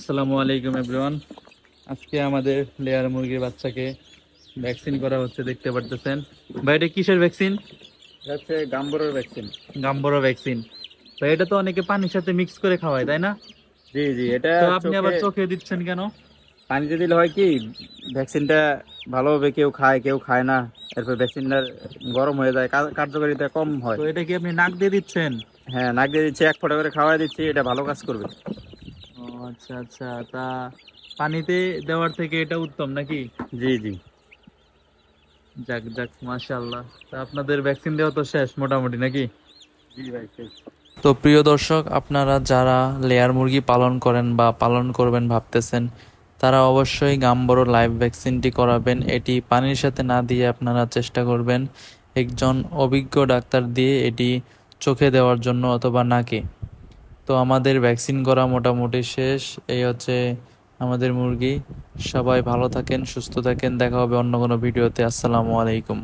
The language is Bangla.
আসসালামু আলাইকুম এভরিওয়ান আজকে আমাদের লেয়ার মুরগির বাচ্চাকে ভ্যাকসিন করা হচ্ছে দেখতে পারতেছেন। ভাই এটা কিসের ভ্যাকসিন হচ্ছে গাম্বরের ভ্যাকসিন গাম্বরো ভ্যাকসিন তো এটা তো অনেকে পানির সাথে মিক্স করে খাওয়ায় তাই না? জি জি এটা তো আপনি আবার চোখে- দিচ্ছেন কেন? পানিতে দিলে হয় কি ভ্যাকসিনটা ভালোভাবে কেউ খায় কেউ খায় না। এরপর ভ্যাকসিনটা গরম হয়ে যায় কার্যকারিতা কম হয়। তো এটা কি আপনি নাক দিয়ে দিচ্ছেন? হ্যাঁ নাক দিয়ে দিচ্ছি এক ফোঁটা করে খাওয়াই দিচ্ছি এটা ভালো কাজ করবে। আচ্ছা আচ্ছা। তা পানিতে দেওয়ার থেকে এটা উত্তম নাকি? জি জি। যাক যাক মাশাআল্লাহ। তা আপনাদের ভ্যাকসিন দেওয়া তো শেষ মোটামুটি নাকি? জি ভাই শেষ। তো প্রিয় দর্শক আপনারা যারা লেয়ার মুরগি পালন করেন বা পালন করবেন ভাবতেছেন তারা অবশ্যই গাম্বরো লাইভ ভ্যাকসিনটি করাবেন। এটি পানির সাথে না দিয়ে আপনারা চেষ্টা করবেন একজন অভিজ্ঞ ডাক্তার দিয়ে এটি চোখে দেওয়ার জন্য অথবা নাকে। তো আমাদের ভ্যাকসিন করা মোটামুটি শেষ। এই হচ্ছে আমাদের মুরগি। সবাই ভালো থাকেন, সুস্থ থাকেন। দেখা হবে অন্য কোনো ভিডিওতে আসসালামু আলাইকুম।